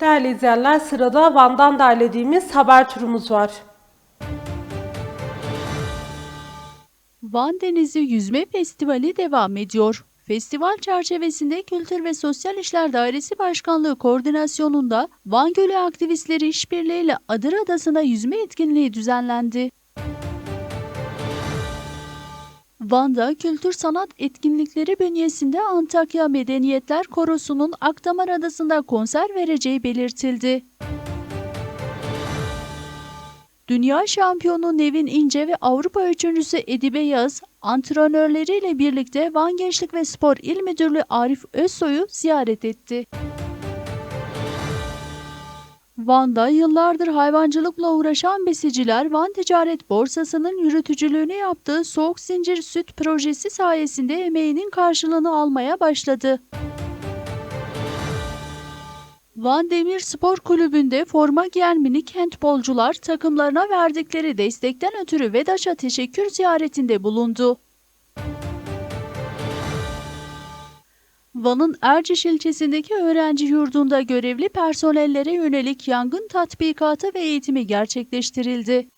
Değerli izleyenler sırada Van'dan derlediğimiz haber turumuz var. Van Denizi Yüzme Festivali devam ediyor. Festival çerçevesinde Kültür ve Sosyal İşler Dairesi Başkanlığı koordinasyonunda Van Gölü aktivistleri işbirliğiyle Adır Adası'nda yüzme etkinliği düzenlendi. Van'da kültür sanat etkinlikleri bünyesinde Antakya Medeniyetler Korosu'nun Akdamar Adası'nda konser vereceği belirtildi. Dünya şampiyonu Nevin İnce ve Avrupa üçüncüsü Edibe Yağız, antrenörleriyle birlikte Van Gençlik ve Spor İl Müdürlüğü Arif Özsoy'u ziyaret etti. Van'da yıllardır hayvancılıkla uğraşan besiciler Van Ticaret Borsası'nın yürütücülüğünü yaptığı soğuk zincir süt projesi sayesinde emeğinin karşılığını almaya başladı. Van Demir Spor Kulübü'nde forma giyen minik handbolcular takımlarına verdikleri destekten ötürü Vedaş'a teşekkür ziyaretinde bulundu. Van'ın Erciş ilçesindeki öğrenci yurdunda görevli personellere yönelik yangın tatbikatı ve eğitimi gerçekleştirildi.